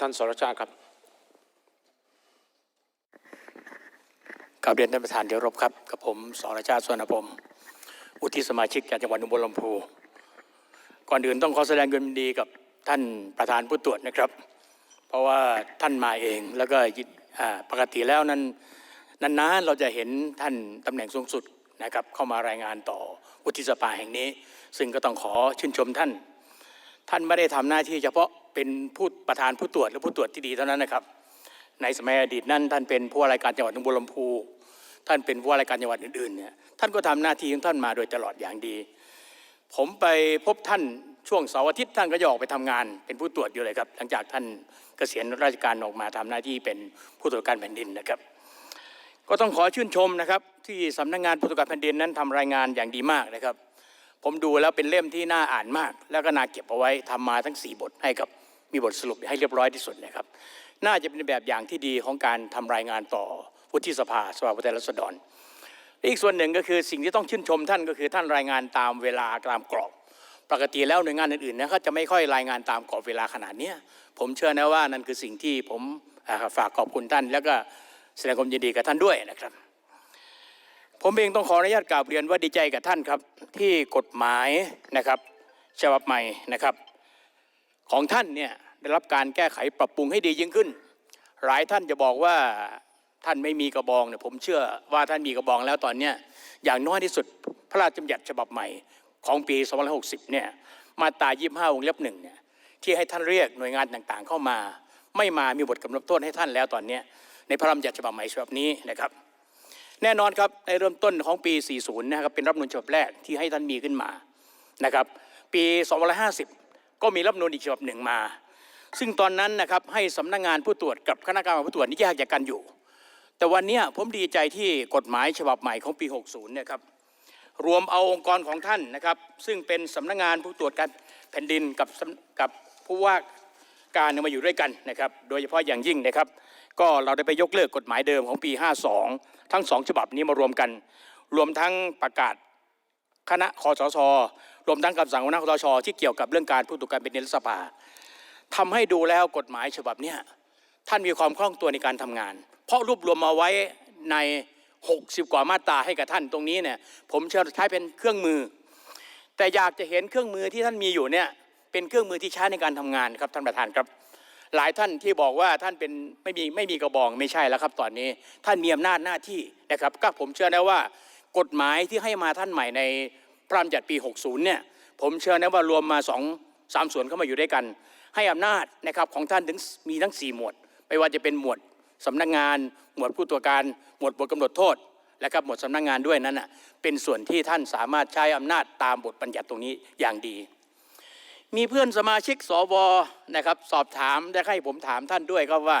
ท่านสรชาติครับกราบเรียนท่านประธานที่เคารพครับกับผมสรชาติสวนพรมอุทิศสมาชิกจากจังหวัดอุบลลำพูก่อนอื่นต้องขอแสดงความยินดีกับท่านประธานผู้ตรวจนะครับ เพราะว่าท่านมาเองแล้วก็ปกติแล้วนั้นนานๆเราจะเห็นท่านตำแหน่งสูงสุดนะครับเข้ามารายงานต่อวุฒิสภาแห่งนี้ ซึ่งก็ต้องขอชื่นชมท่าน ท่านไม่ได้ทำหน้าที่เฉพาะ เป็นผู้ประธานผู้ตรวจหรือผู้ตรวจที่ดีเท่านั้นนะครับ ในสมัยอดีตนั้นท่านเป็นผู้ว่าราชการจังหวัดหนองบัวลำพู ท่านเป็นผู้ว่าราชการจังหวัดอื่นๆเนี่ยท่านก็ทำหน้าที่ของท่านมาโดยตลอดอย่างดี ผมไปพบท่านช่วงเสาร์อาทิตย์ท่านก็จะออกไปทำงาน เป็นผู้ตรวจอยู่เลยครับ หลังจากท่านเกษียณราชการออกมาทำหน้าที่เป็นผู้ตรวจการแผ่นดินนะครับ ก็ต้องขอชื่นชมนะครับที่สำนักงานผู้ตรวจการแผ่นดินนั้นทำรายงานอย่างดีมากนะครับ ผมดูแล้วเป็นเล่มที่น่าอ่านมาก แล้วก็น่าเก็บเอาไว้ทำมาทั้ง 4 บทให้กับมีบทสรุปให้เรียบร้อยที่สุดนะครับ น่าจะเป็นแบบอย่างที่ดีของการทำรายงานต่อวุฒิสภาสภาผู้แทนราษฎรอีกส่วนหนึ่งก็คือสิ่งที่ต้องชื่นชมท่านก็คือท่านรายงานตามเวลาตามกรอบ ปกติแล้วหน่วยงานอื่นๆนะเขาจะไม่ค่อยรายงานตามกรอบเวลาขนาดนี้ผมเชื่อนะว่านั่นคือสิ่งที่ผมฝากขอบคุณท่าน แล้วก็แสดงความยินดีกับท่านด้วยนะครับ ผมเองต้องขออนุญาตกราบเรียนว่าดีใจกับท่านครับที่กฎหมายนะครับฉบับใหม่นะครับ ของท่านเนี่ยได้รับการแก้ไขปรับปรุงให้ดียิ่งขึ้น หลายท่านจะบอกว่าท่านไม่มีกระบองเนี่ยผมเชื่อว่าท่านมีกระบองแล้วตอนเนี้ยอย่างน้อยที่สุดพระราชบัญญัติฉบับใหม่ของปี 2560 เนี่ยมาตรา 25วงเล็บหนึ่งเนี่ยที่ให้ท่านเรียกหน่วยงานต่างๆ เข้ามา ไม่มามีบทกำหนดโทษให้ท่านแล้วตอนเนี้ยในพระราชบัญญัติฉบับใหม่ฉบับนี้นะครับ แน่นอนครับในเริ่มต้นของปี 40 นะครับเป็นรัฐมนูญฉบับแรกที่ให้ท่านมีขึ้นมานะครับปี2550 ก็มีรัฐมนูญอีกฉบับหนึ่งมา ซึ่งตอนนั้นนะครับให้สำนักงานผู้ตรวจกับคณะกรรมการผู้ตรวจนี่แยกจากกันอยู่ แต่วันนี้ผมดีใจที่กฎหมายฉบับใหม่ของปี 60 เนี่ยครับรวมเอาองค์กรของท่านนะครับ ซึ่งเป็นสำนักงานผู้ตรวจการแผ่นดินกับกับผู้ว่าการมาอยู่ด้วยกันนะครับ โดยเฉพาะอย่างยิ่งนะครับ ก็เราได้ไปยกเลิกกฎหมายเดิมของปี 52 ทั้งสองฉบับนี้มารวมกัน รวมทั้งประกาศคณะคอสชรวมทั้งคำสั่งคณะคอสชที่เกี่ยวกับเรื่องการผู้ตรวจการเป็นดิรสภาทำให้ดูแล้วกฎหมายฉบับนี้ท่านมีความคล่องตัวในการทำงาน เพราะรวบรวมมาไว้ใน 60 กว่ามาตราให้กับท่านตรงนี้เนี่ยผมเชื่อใช้เป็นเครื่องมือ แต่อยากจะเห็นเครื่องมือที่ท่านมีอยู่เนี่ยเป็นเครื่องมือที่ใช้ในการทำงานครับท่านประธานครับ หลายท่านที่บอกว่าท่านเป็นไม่มีไม่มีกระบองไม่ใช่แล้วครับ ตอนนี้ท่านมีอำนาจหน้าที่นะครับก็ผมเชื่อนะว่ากฎหมายที่ให้มาท่านใหม่ในพระราชบัญญัติปี 60 เนี่ยผมเชื่อนะว่ารวมมาสองสามส่วนเข้ามาอยู่ด้วยกัน ให้อำนาจนะครับของท่านถึงมีทั้ง 4 หมวด ไม่ว่าจะเป็นหมวดสำนักงาน หมวดผู้ตรวจการหมวดบทกำหนดโทษและครับหมวดสำนักงานด้วยนั้นนะเป็นส่วนที่ท่านสามารถใช้อำนาจตามบทบัญญัติตรงนี้อย่างดี มีเพื่อนสมาชิกสวนะครับ สอบถามได้ให้ผมถามท่านด้วยครับว่า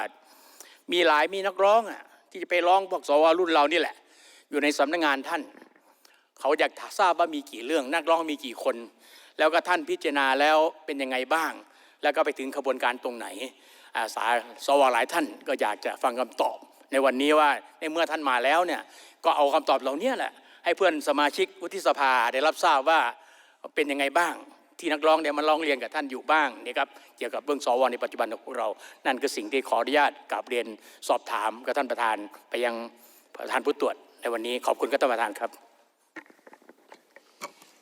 มีหลายมีนักร้องอะที่จะไปร้องพวกสวรุ่นเรานี่แหละ อยู่ในสำนักงานท่าน เขาอยากทราบว่ามีกี่เรื่อง นักร้องมีกี่คน แล้วก็ท่านพิจารณาแล้วเป็นยังไงบ้าง แล้วก็ไปถึงขบวนการตรงไหนอาสาสวหลายท่านก็อยากจะฟังคำตอบ ในวันนี้ว่าในเมื่อท่านมาแล้วเนี่ยก็เอาคำตอบเหล่านี้แหละให้เพื่อนสมาชิกวุฒิสภาได้รับทราบว่าเป็นยังไงบ้าง ที่นักร้องเนี่ยมาร้องเรียนกับท่านอยู่บ้างนี่ครับเกี่ยวกับเรื่องสวในปัจจุบันของพวกเรา นั่นคือสิ่งที่ขออนุญาตกราบเรียนสอบถามกับท่านประธานไปยังประธานผู้ตรวจในวันนี้ขอบคุณครับท่านประธานครับ